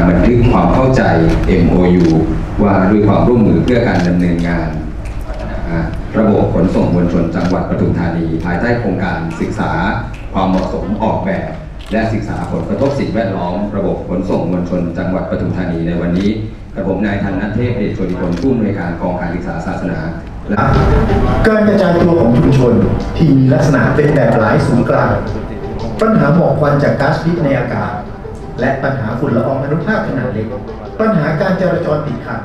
การบันทึกความเข้าใจ MOU ว่าด้วยความร่วมมือเพื่อการดำเนินงาน ระบบขนส่งมวลชนจังหวัดปทุมธานี ภายใต้โครงการศึกษาความเหมาะสมออกแบบ และศึกษาผลกระทบสิ่งแวดล้อม ระบบขนส่งมวลชนจังหวัดปทุมธานีในวันนี้กระผมนายธันนเทพเดชโชติพลผู้อำนวยการกองการศึกษาศาสนาการกระจายตัวของชุมชนที่มีลักษณะเป็นแบบหลายศูนย์กลาง ปัญหาหมอกควันจากก๊าซพิษในอากาศ และปัญหาฝุ่นละอองอนุภาคขนาดเล็ก ปัญหาการจราจรติดขัด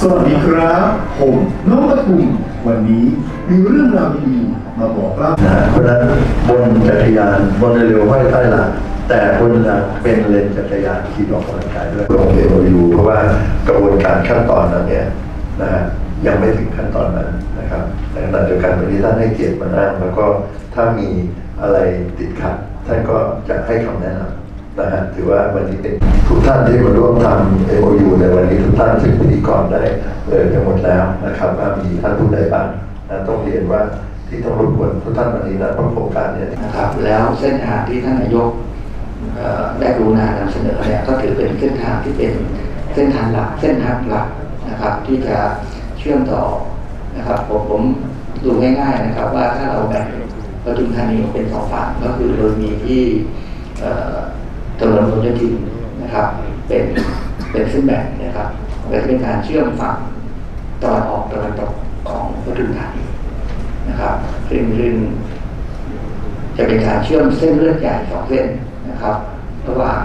สวัสดีครับ ผมน้องปทุมวันนี้มีเรื่องราวดีๆมาบอกเล่านะเพราะฉะนั้นบนจักรยานบนเร็วห้อยใต้หลังแต่บนหลังเป็นเลนจักรยานขี่ออกกำลังกายด้วยลงเอโอยู่เพราะว่ากระบวนการขั้นตอนนั้นเนี่ย นะฮะยังไม่ถึงขั้นตอนนั้นนะครับแต่ขณะเดียวกันวันนี้ท่านให้เกียรติมานั่งแล้วก็ถ้ามีอะไรติดขัดท่านก็จะให้คำแนะนำนะฮะถือว่าวันนี้เป็นทุกท่านที่มาร่วมทำ MOU ในวันนี้ทุกท่านซึ่งพิธีกรได้เลยทั้งหมดแล้วนะครับว่ามีท่านผู้ใดบ้างนะต้องเรียนว่าที่ต้องรบกวนทุกท่านวันนี้นะเพราะโครงการเนี้นะครับ แล้วเส้นทางที่ท่านนายกได้กรุณานำเสนอเนี่ยก็ถือเป็นเส้นทางที่เป็นเส้นทางหลักเส้นทางหลัก นะครับ ที่จะเชื่อมต่อนะครับผมผมดูง่ายๆนะครับ ว่าถ้าเราแบ่งปทุมธานีออกเป็นสองฝั่งก็คือโดยมีที่ถนนพหลโยธินนะครับ เป็นเป็นเส้นแบ่งนะครับและเป็นการเชื่อมฝั่งตะวันออกตะวันตกของปทุมธานีนะครับซึ่งซึ่งจะเป็นการเชื่อมเส้นเลือดใหญ่สองเส้นนะครับระหว่าง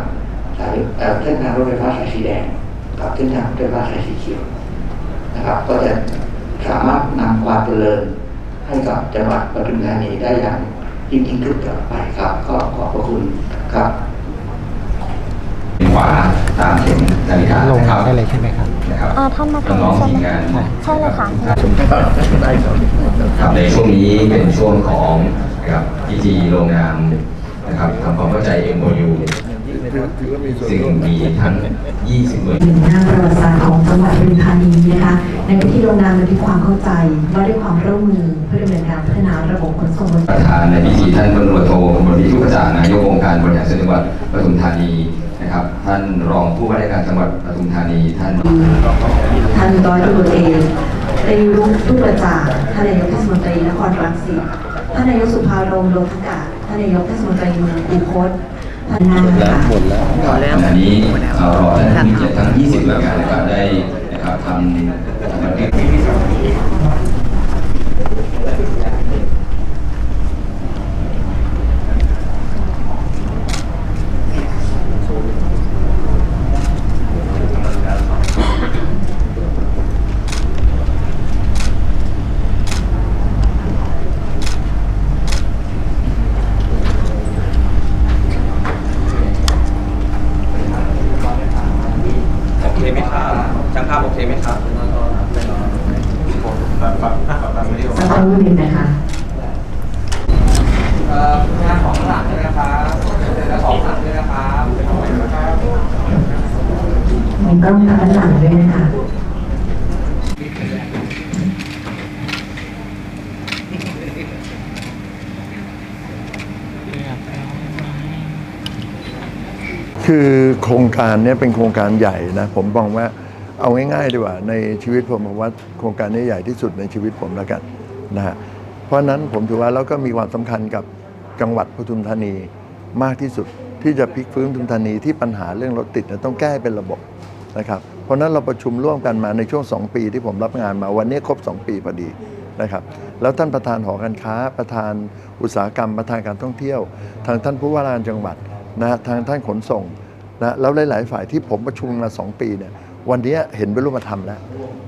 สายเส้นทางรถไฟฟ้าสายสีแดงกับเส้นทางรถไฟฟ้าสายสีเขียว นะครับ ก็จะสามารถนำความเจริญให้กับจังหวัดปทุมธานีได้อย่างยิ่งยิ่งขึ้นต่อไปครับ ก็ขอบพระคุณครับเป็นขวาตามเข็มนาฬิกาลงนะครับได้เลยใช่ไหมครับนะครับอ่าท่านมาทางน้องๆใช่ทีไหมมงานใช่เลยค่ะครับในช่วงนี้เป็นช่วงของนะครับพิธีลงนามนะครับทำความเข้าใจ MOU ซึ่งมีทั้ง 20หน่วย หนึ่งหน้าประวัติศาสตร์ของจังหวัดปทุมธานีนะคะในพิธีลงนามบันทึกความเข้าใจว่าด้วยความร่วมมือเพื่อดำเนินการพัฒนาระบบขนส่งมวลชปนระธานในพิธีท่านพลตำรวจโทบดีทุกประจางนายกองค์การบริหารส่วนจังหวัดปทุมธานีนะครับ ท่านรองผู้ว่าราชการจังหวัดปทุมธานีท่าน ท่านร้อยตำรวจเอกตรีรุ่งทุกประจ่างท่านนายกเทศมนตรีนครรังสิต ท่านนายกสุภารมโลภกาท่านนายกเทศมนตรีเมืองอูคต ท่านนายค่ะขณะนี้เรารอท่านผู้มีเกียรติทั้ง 20หน่วยงานในการได้นะครับทำบันทึก โอเคไหมครับช่างภาพโอเคไหมครับ สักครู่หนึ่งนะคะ เอ่องานของหลังเลยนะครับและของหลังเลยนะครับมีกล้องทางด้านหลังด้วยนะคะคือโครงการเนี้เป็นโครงการใหญ่นะ ผมมองว่าเอาง่ายๆดีกว่า ในชีวิตผมผมว่าโครงการนี้ใหญ่ที่สุดในชีวิตผมแล้วกันนะฮะเพ ราะนั้นผมถือว่าเราก็มีความสำคัญกับจังหวัดปทุมธานีมากที่สุดที่จะพลิกฟื้นปทุมธานีที่ปัญหาเรื่องรถติดต้องแก้เป็นระบบนะครับเพราะนั้นเราประชุมร่วมกันมาในช่วง 2 ปีที่ผมรับงานมาวันนี้ครบ 2 ปีพอดีนะครับแล้วท่านประธานหอการค้า ประธานอุตสาหกรรมประธานการท่องเที่ยว ทางท่านผู้ว่าราชการจังหวัดนะฮะทางท่านขนส่งนะแล้วหลาย ๆ ฝ่ายที่ผมประชุมมา 2 ปีเนี่ยวันนี้เห็นเป็นรูปธรรมแล้ว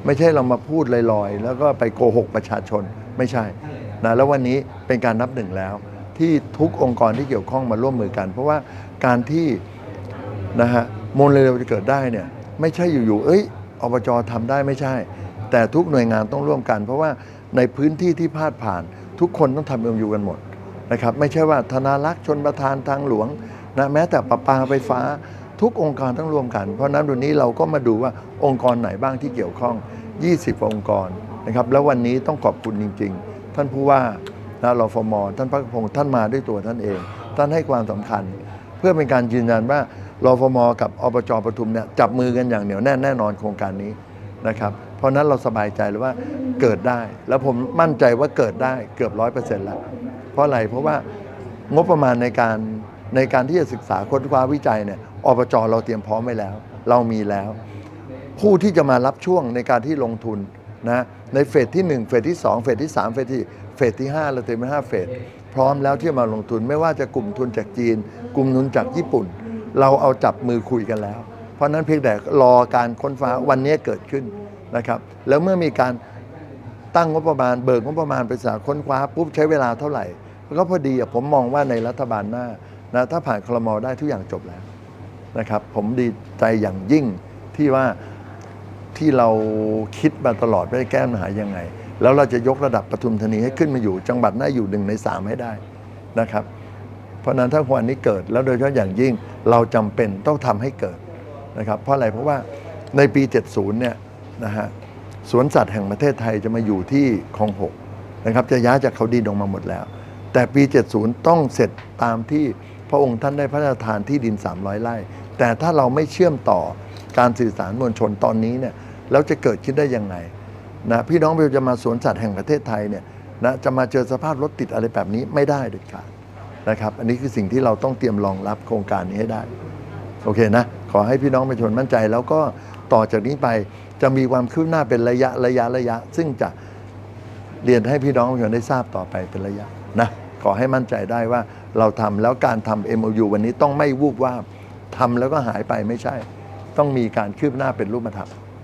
ไม่ใช่เรามาพูดลอย ๆ แล้วก็ไปโกหกประชาชนไม่ใช่ นะแล้ววันนี้เป็นการนับหนึ่งแล้ว ที่ทุกองค์กรที่เกี่ยวข้องมาร่วมมือกัน เพราะว่าการที่นะฮะมลเร็วจะเกิดได้เนี่ยไม่ใช่อยู่ๆเอ้ยอบจทำได้ไม่ใช่ แต่ทุกหน่วยงานต้องร่วมกัน เพราะว่าในพื้นที่ที่พาดผ่าน ทุกคนต้องทำเอ็มยูกันหมดนะครับไม่ใช่ว่าธนารักษ์ชนประทานทางหลวงนะแม้แต่ประปาไฟฟ้าทุกองค์กรต้องรวมกัน เพราะนั้นวันนี้เราก็มาดูว่าองค์กรไหนบ้างที่เกี่ยวข้อง 20 องค์กรนะครับแล้ววันนี้ต้องขอบคุณจริง ๆ ท่านผู้ว่านะรฟมท่านพักพงศ์ท่านมาด้วยตัวท่านเอง ท่านให้ความสำคัญ เพื่อเป็นการยืนยันว่ารฟมกับอบจปทุมเนี่ยจับมือกันอย่างเหนียวแน่นแน่นอนโครงการนี้นะครับ เพราะฉะนั้นเราสบายใจเลยว่าเกิดได้ แล้วผมมั่นใจว่าเกิดได้เกือบร้อยเปอร์เซ็นต์แล้ว เพราะอะไรเพราะว่างบประมาณในการในการที่จะศึกษาค้นคว้าวิจัยเนี่ยอบจเราเตรียมพร้อมไว้แล้ว เรามีแล้ว ผู้ที่จะมารับช่วงในการที่ลงทุน นะในเฟสที่ 1 เฟสที่ 2 เฟสที่ 3 เฟสที่เฟสที่ 5 เราเต็มไป5เฟสพร้อมแล้วที่จะมาลงทุนไม่ว่าจะกลุ่มทุนจากจีน กลุ่มทุนจากญี่ปุ่น เราเอาจับมือคุยกันแล้ว เพราะนั้นเพียงแต่รอการค้นฟ้าวันนี้เกิดขึ้นนะครับแล้วเมื่อมีการตั้งงบประมาณเบิกงบประมาณไปศึกษาค้นคว้าปุ๊บใช้เวลาเท่าไหร่ก็พอดีผมมองว่าในรัฐบาลหน้านะถ้าผ่านคลมอได้ทุกอย่างจบแล้วนะครับผมดีใจอย่างยิ่งที่ว่า ที่เราคิดมาตลอดว่าจะแก้ปัญหายังไง แล้วเราจะยกระดับปทุมธานีให้ขึ้นมาอยู่ จังหวัดน้าอยู่หนึ่งในสามให้ได้นะครับ เพราะนั้นถ้าวันนี้เกิดแล้วโดยเฉพาะอย่างยิ่งเราจำเป็นต้องทำให้เกิดนะครับ เพราะอะไรเพราะว่าในปี 70 เนี่ยนะฮะสวนสัตว์แห่งประเทศไทยจะมาอยู่ที่คลองหกนะครับจะย้ายจากเขาดินออกมาหมดแล้ว แต่ปี 70 ต้องเสร็จตามที่พระองค์ท่านได้พระราชทานที่ดิน 300 ไร่ แต่ถ้าเราไม่เชื่อมต่อ การสื่อสารมวลชนตอนนี้เนี่ยแล้วจะเกิดขึ้นได้ยังไงนะพี่น้องเราจะมาสวนสัตว์แห่งประเทศไทยเนี่ยนะจะมาเจอสภาพรถติดอะไรแบบนี้ไม่ได้เด็ดขาดนะครับ อันนี้คือสิ่งที่เราต้องเตรียมรองรับโครงการนี้ให้ได้ โอเคนะ ขอให้พี่น้องประชาชนมั่นใจ แล้วก็ต่อจากนี้ไปจะมีความคืบหน้าเป็นระยะระยะระยะ ซึ่งจะเรียนให้พี่น้องประชาชนได้ทราบต่อไปเป็นระยะนะขอให้มั่นใจได้ว่าเราทำแล้วการทำ MOU วันนี้ต้องไม่วูบวาบทำแล้วก็หายไปไม่ใช่ ต้องมีการคืบหน้าเป็นรูปธรรม